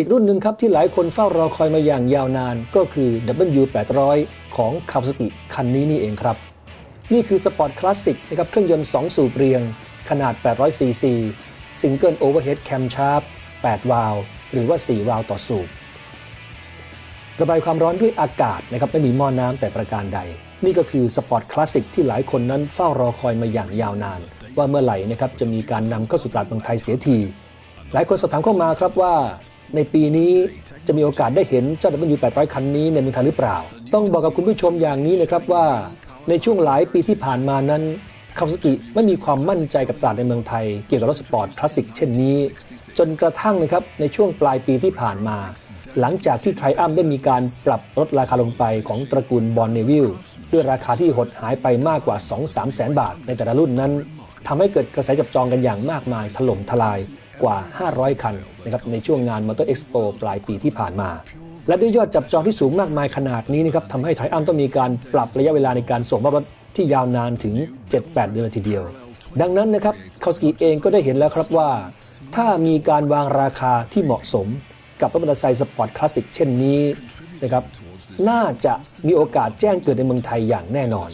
อีกรุ่นหนึ่งครับที่หลายคนเฝ้ารอคอยมาอย่างยาวนาน ก็คือ W800 ของ Kawasaki คันนี้นี่เองครับ นี่คือสปอร์ตคลาสสิกนะครับเครื่องยนต์ 2 สูบเรียง ขนาด 800ซีซีซิงเกิลโอเวอร์เฮดแคมชาร์ป8วาล์วหรือว่า 4 วาล์วต่อสูบระบายความร้อนด้วยอากาศนะครับไม่มีหม้อน้ำแต่ประการใด นี่ก็คือสปอร์ตคลาสสิกที่หลายคนนั้นเฝ้ารอคอยมาอย่างยาวนาน ว่าเมื่อไหร่นะครับจะมีการนำเข้าสู่ตลาดเมืองไทยเสียที หลายคนสอบถามเข้ามาครับว่า ในปีนี้จะมีโอกาสได้เห็นเจ้า W800 คันนี้ในเมืองไทยหรือเปล่า ต้องบอกกับคุณผู้ชมอย่างนี้นะครับว่า ในช่วงหลายปีที่ผ่านมานั้นคาวาซากิไม่มีความมั่นใจกับตลาดในเมืองไทย เกี่ยวกับรถสปอร์ตคลาสสิกเช่นนี้ จนกระทั่งนะครับในช่วงปลายปีที่ผ่านมา หลังจากที่ไทรอัมได้มีการปรับลดราคาลงไปของตระกูลบอลเนวิลด้วยราคาที่หดหายไปมากกว่า 2-3 แสนบาทในแต่ละรุ่นนั้นทำให้เกิดกระแสจับจองกันอย่างมากมายถล่มทลาย กว่า 500 คันนะครับในช่วงงานมอเตอร์เอ็กซ์โปปลายปีที่ผ่านมา และด้วยยอดจับจองที่สูงมากมายขนาดนี้นะครับทำให้ไทรอัมต้องมีการปรับระยะเวลาในการส่งมอบรถที่ยาวนานถึง 7-8 เดือนทีเดียว ดังนั้นนะครับคาสกิเองก็ได้เห็นแล้วครับว่า ถ้ามีการวางราคาที่เหมาะสม กับรถมอเตอร์ไซค์สปอร์ตคลาสสิกเช่นนี้นะครับน่าจะมีโอกาสแจ้งเกิดในเมืองไทยอย่างแน่นอน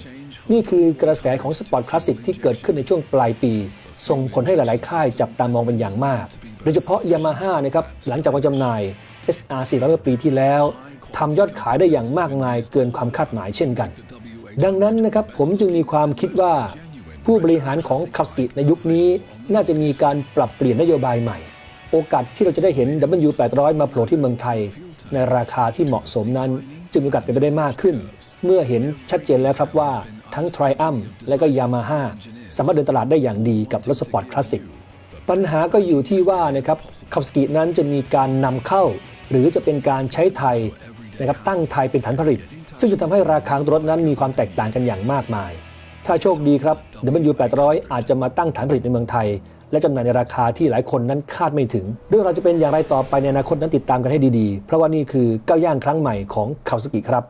นี่คือกระแสของสปอร์ตคลาสสิกที่เกิดขึ้นในช่วงปลายปี ส่งผลให้หลาย ๆ ค่ายจับตามองเป็นอย่างมาก โดยเฉพาะยามาฮ่านะครับหลังจากวางจำหน่าย SR 400เมื่อปีที่แล้วทำยอดขายได้อย่างมากมายเกินความคาดหมายเช่นกัน ดังนั้นนะครับผมจึงมีความคิดว่า ผู้บริหารของคับสกิในยุคนี้น่าจะมีการปรับเปลี่ยนนโยบายใหม่ โอกาสที่เราจะได้เห็น W800 มาโผล่ที่เมืองไทย ในราคาที่เหมาะสมนั้น จึงมีโอกาสเป็นไปได้มากขึ้น เมื่อเห็นชัดเจนแล้วครับว่าทั้ง Triumph และก็ Yamaha สามารถเดินตลาดได้อย่างดีกับรถสปอร์ตคลาสสิกปัญหาก็อยู่ที่ว่านะครับคับสกินั้นจะมีการนำเข้า หรือจะเป็นการใช้ไทยนะครับตั้งไทยเป็นฐานผลิต ซึ่งจะทำให้ราคารถนั้นมีความแตกต่างกันอย่างมากมาย ถ้าโชคดีครับ W800 อาจจะมาตั้งฐานผลิตในเมืองไทย และจำหน่ายในราคาที่หลายคนนั้นคาดไม่ถึง เรื่องเราวจะเป็นอย่างไรต่อไปในอนาคตนั้นติดตามกันให้ดีๆ เพราะว่านี่คือก้าวย่างครั้งใหม่ของคาวสกิครับ